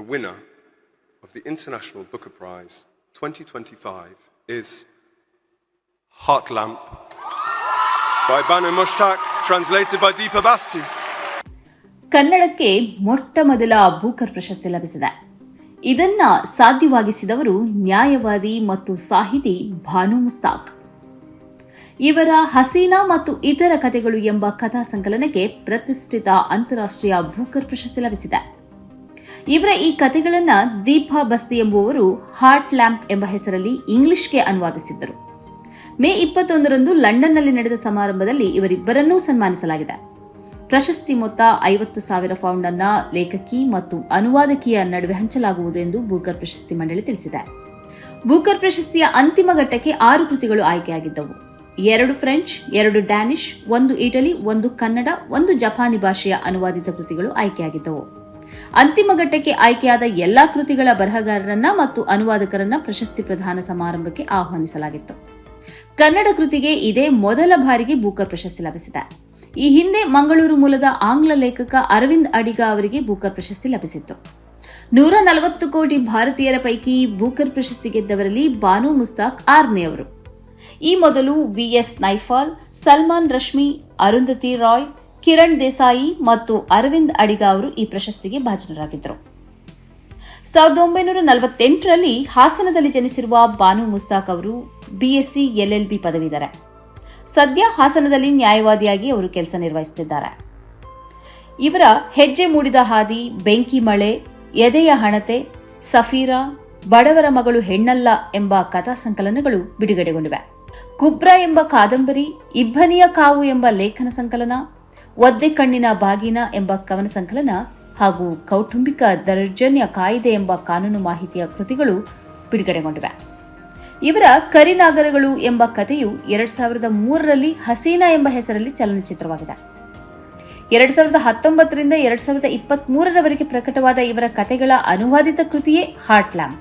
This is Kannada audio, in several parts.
the winner of the International Booker Prize 2025 is Heart Lamp by Banu Mushtaq, translated by Deepa Basti. ಕನ್ನಡಕ್ಕೆ ಮೊಟ್ಟ ಮೊದಲ ಬೂಕರ್ ಪ್ರಶಸ್ತಿ ಲಭಿಸಿದೆ. ಇದನ್ನ ಸಾಧ್ಯವಾಗಿಸಿದವರು ನ್ಯಾಯವಾದಿ ಮತ್ತು ಸಾಹಿತಿ ಭಾನು ಮುಸ್ತಾಕ್. ಇವರ ಹಸೀನಾ ಮತ್ತು ಇತರ ಕಥೆಗಳು ಎಂಬ ಕಥಾ ಸಂಕಲನಕ್ಕೆ ಪ್ರತಿಷ್ಠಿತ ಅಂತಾರಾಷ್ಟ್ರೀಯ ಬೂಕರ್ ಪ್ರಶಸ್ತಿ ಲಭಿಸಿದೆ. ಇವರ ಈ ಕಥೆಗಳನ್ನು ದೀಪಾ ಬಸ್ತಿ ಎಂಬುವರು ಹಾರ್ಟ್ ಲ್ಯಾಂಪ್ ಎಂಬ ಹೆಸರಲ್ಲಿ ಇಂಗ್ಲಿಷ್ಗೆ ಅನುವಾದಿಸಿದ್ದರು. ಮೇ ಇಪ್ಪತ್ತೊಂದರಂದು ಲಂಡನ್ನಲ್ಲಿ ನಡೆದ ಸಮಾರಂಭದಲ್ಲಿ ಇವರಿಬ್ಬರನ್ನೂ ಸನ್ಮಾನಿಸಲಾಗಿದೆ. ಪ್ರಶಸ್ತಿ ಮೊತ್ತ ಐವತ್ತು ಸಾವಿರ ಪೌಂಡ್ ಲೇಖಕಿ ಮತ್ತು ಅನುವಾದಕಿಯ ನಡುವೆ ಹಂಚಲಾಗುವುದು ಎಂದು ಬೂಕರ್ ಪ್ರಶಸ್ತಿ ಮಂಡಳಿ ತಿಳಿಸಿದೆ. ಬೂಕರ್ ಪ್ರಶಸ್ತಿಯ ಅಂತಿಮ ಘಟ್ಟಕ್ಕೆ ಆರು ಕೃತಿಗಳು ಆಯ್ಕೆಯಾಗಿದ್ದವು. ಎರಡು ಫ್ರೆಂಚ್, ಎರಡು ಡ್ಯಾನಿಷ್ ಒಂದು ಇಟಲಿ, ಒಂದು ಕನ್ನಡ, ಒಂದು ಜಪಾನಿ ಭಾಷೆಯ ಅನುವಾದಿತ ಕೃತಿಗಳು ಆಯ್ಕೆಯಾಗಿದ್ದವು. ಅಂತಿಮ ಘಟ್ಟಕ್ಕೆ ಆಯ್ಕೆಯಾದ ಎಲ್ಲಾ ಕೃತಿಗಳ ಬರಹಗಾರರನ್ನ ಮತ್ತು ಅನುವಾದಕರನ್ನ ಪ್ರಶಸ್ತಿ ಪ್ರದಾನ ಸಮಾರಂಭಕ್ಕೆ ಆಹ್ವಾನಿಸಲಾಗಿತ್ತು. ಕನ್ನಡ ಕೃತಿಗೆ ಇದೇ ಮೊದಲ ಬಾರಿಗೆ ಬೂಕರ್ ಪ್ರಶಸ್ತಿ ಲಭಿಸಿದೆ. ಈ ಹಿಂದೆ ಮಂಗಳೂರು ಮೂಲದ ಆಂಗ್ಲ ಲೇಖಕ ಅರವಿಂದ್ ಅಡಿಗ ಅವರಿಗೆ ಬೂಕರ್ ಪ್ರಶಸ್ತಿ ಲಭಿಸಿತ್ತು. ನೂರ ನಲವತ್ತು ಕೋಟಿ ಭಾರತೀಯರ ಪೈಕಿ ಬೂಕರ್ ಪ್ರಶಸ್ತಿ ಗೆದ್ದವರಲ್ಲಿ ಬಾನು ಮುಸ್ತಾಕ್ ಆರ್ನೆಯವರು ಈ ಮೊದಲು ವಿಎಸ್ ನೈಫಾಲ್, ಸಲ್ಮಾನ್ ರಶ್ಮಿ, ಅರುಂಧತಿ ರಾಯ್ ಕಿರಣ್ ದೇಸಾಯಿ ಮತ್ತು ಅರವಿಂದ್ ಅಡಿಗ ಅವರು ಈ ಪ್ರಶಸ್ತಿಗೆ ಭಾಜನರಾಗಿದ್ದರು. ಸಾವಿರದ ಒಂಬೈನೂರ ನಲವತ್ತೆಂಟರಲ್ಲಿ ಹಾಸನದಲ್ಲಿ ಜನಿಸಿರುವ ಬಾನು ಮುಸ್ತಾಕ್ ಅವರು ಬಿಎಸ್ಸಿ ಎಲ್ಎಲ್ಬಿ ಪದವಿದಾರೆ ಸದ್ಯ ಹಾಸನದಲ್ಲಿ ನ್ಯಾಯವಾದಿಯಾಗಿ ಅವರು ಕೆಲಸ ನಿರ್ವಹಿಸುತ್ತಿದ್ದಾರೆ. ಇವರ ಹೆಜ್ಜೆ ಮೂಡಿದ ಹಾದಿ ಬೆಂಕಿ ಮಳೆ, ಎದೆಯ ಹಣತೆ, ಸಫೀರಾ, ಬಡವರ ಮಗಳು ಹೆಣ್ಣಲ್ಲ ಎಂಬ ಕಥಾ ಸಂಕಲನಗಳು ಬಿಡುಗಡೆಗೊಂಡಿವೆ. ಕುಬ್ರ ಎಂಬ ಕಾದಂಬರಿ, ಇಬ್ಬನಿಯ ಕಾವು ಎಂಬ ಲೇಖನ ಸಂಕಲನ ಒದ್ದೆ ಕಣ್ಣಿನ ಬಾಗಿನ ಎಂಬ ಕವನ ಸಂಕಲನ ಹಾಗೂ ಕೌಟುಂಬಿಕ ದರ್ಜನ್ಯ ಕಾಯಿದೆ ಎಂಬ ಕಾನೂನು ಮಾಹಿತಿಯ ಕೃತಿಗಳು ಬಿಡುಗಡೆಗೊಂಡಿವೆ. ಇವರ ಕರಿನಾಗರಗಳು ಎಂಬ ಕಥೆಯು ಎರಡ್ ಸಾವಿರದ ಮೂರರಲ್ಲಿ ಹಸೀನಾ ಎಂಬ ಹೆಸರಲ್ಲಿ ಚಲನಚಿತ್ರವಾಗಿದೆ. ಎರಡ್ ಸಾವಿರದ ಹತ್ತೊಂಬತ್ತರಿಂದ ಎರಡ್ ಸಾವಿರದ ಇಪ್ಪತ್ತ್ ಮೂರರವರೆಗೆ ಪ್ರಕಟವಾದ ಇವರ ಕಥೆಗಳ ಅನುವಾದಿತ ಕೃತಿಯೇ ಹಾರ್ಟ್ ಲ್ಯಾಂಪ್.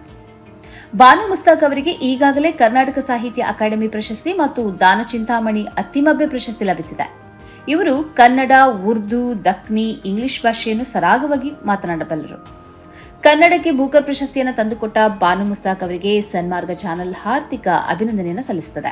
ಬಾನು ಮುಸ್ತಾಕ್ ಅವರಿಗೆ ಈಗಾಗಲೇ ಕರ್ನಾಟಕ ಸಾಹಿತ್ಯ ಅಕಾಡೆಮಿ ಪ್ರಶಸ್ತಿ ಮತ್ತು ದಾನ ಚಿಂತಾಮಣಿ ಅತ್ತಿಮಬ್ಬೆ ಪ್ರಶಸ್ತಿ ಲಭಿಸಿದೆ. ಇವರು ಕನ್ನಡ, ಉರ್ದು ದಖ್ನಿ ಇಂಗ್ಲಿಷ್ ಭಾಷೆಯನ್ನು ಸರಾಗವಾಗಿ ಮಾತನಾಡಬಲ್ಲರು. ಕನ್ನಡಕ್ಕೆ ಭೂಕರ್ ಪ್ರಶಸ್ತಿಯನ್ನು ತಂದುಕೊಟ್ಟ ಬಾನು ಮುಸ್ತಾಕ್ ಅವರಿಗೆ ಸನ್ಮಾರ್ಗ ಚಾನೆಲ್ ಹಾರ್ದಿಕ ಅಭಿನಂದನೆಯನ್ನು ಸಲ್ಲಿಸುತ್ತದೆ.